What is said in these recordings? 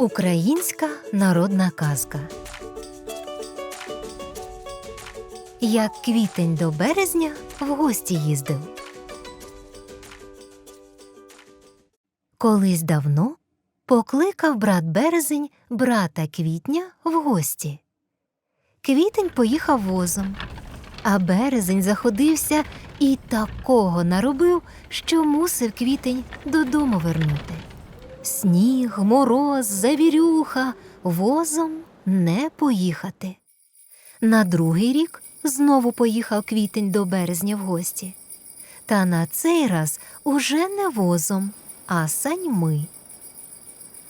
Українська народна казка. Як квітень до березня в гості їздив. Колись давно покликав брат березень брата квітня в гості. Квітень поїхав возом, а березень заходився і такого наробив, що мусив квітень додому вернути. Сніг, мороз, завірюха, возом не поїхати. На другий рік знову поїхав квітень до березня в гості. Та на цей раз уже не возом, а саньми.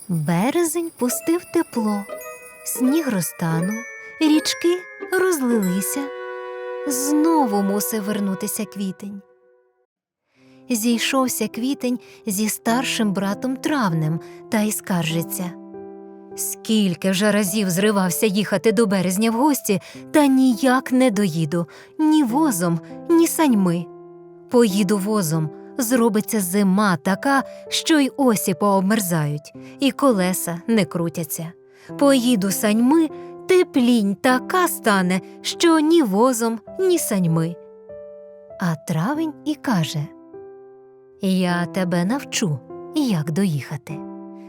Березень пустив тепло, сніг розтанув, річки розлилися. Знову мусив вернутися квітень. Зійшовся квітень зі старшим братом травнем та й скаржиться. Скільки вже разів зривався їхати до березня в гості, та ніяк не доїду ні возом, ні саньми. Поїду возом, зробиться зима така, що й осі пообмерзають, і колеса не крутяться. Поїду саньми, теплінь така стане, що ні возом, ні саньми. А травень і каже Я тебе навчу, як доїхати.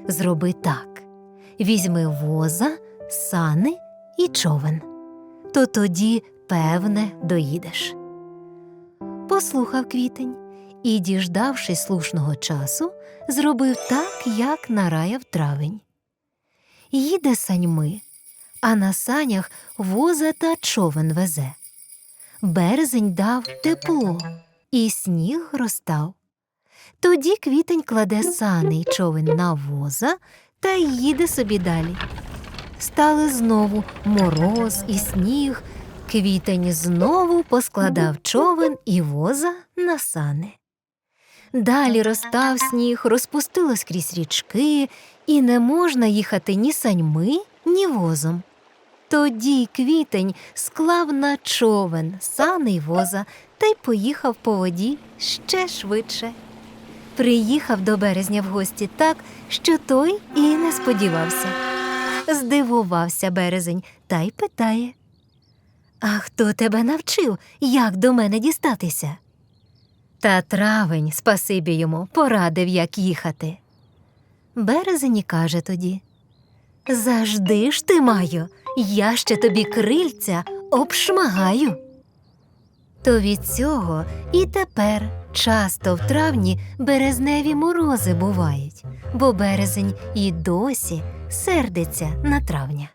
Зроби так: візьми воза, сани і човен. То тоді, певне, доїдеш. Послухав квітень і, діждавшись слушного часу, зробив так, як нараяв травень. Їде саньми, а на санях воза та човен везе. Березень дав тепло, і сніг розтав. Тоді квітень кладе сани й човен на воза та їде собі далі. Стали знову мороз і сніг. Квітень знову поскладав човен і воза на сани. Далі розстав сніг, розпустилось крізь річки, і не можна їхати ні саньми, ні возом. Тоді квітень склав на човен сани й воза та й поїхав по воді ще швидше. Приїхав до березня в гості так, що той і не сподівався. Здивувався березень та й питає А хто тебе навчив, як до мене дістатися? Та травень, спасибі йому, порадив, як їхати. Березень каже тоді Завжди ж ти маю, я ще тобі крильця обшмагаю. То від цього і тепер часто в травні березневі морози бувають, бо березень і досі сердиться на травня.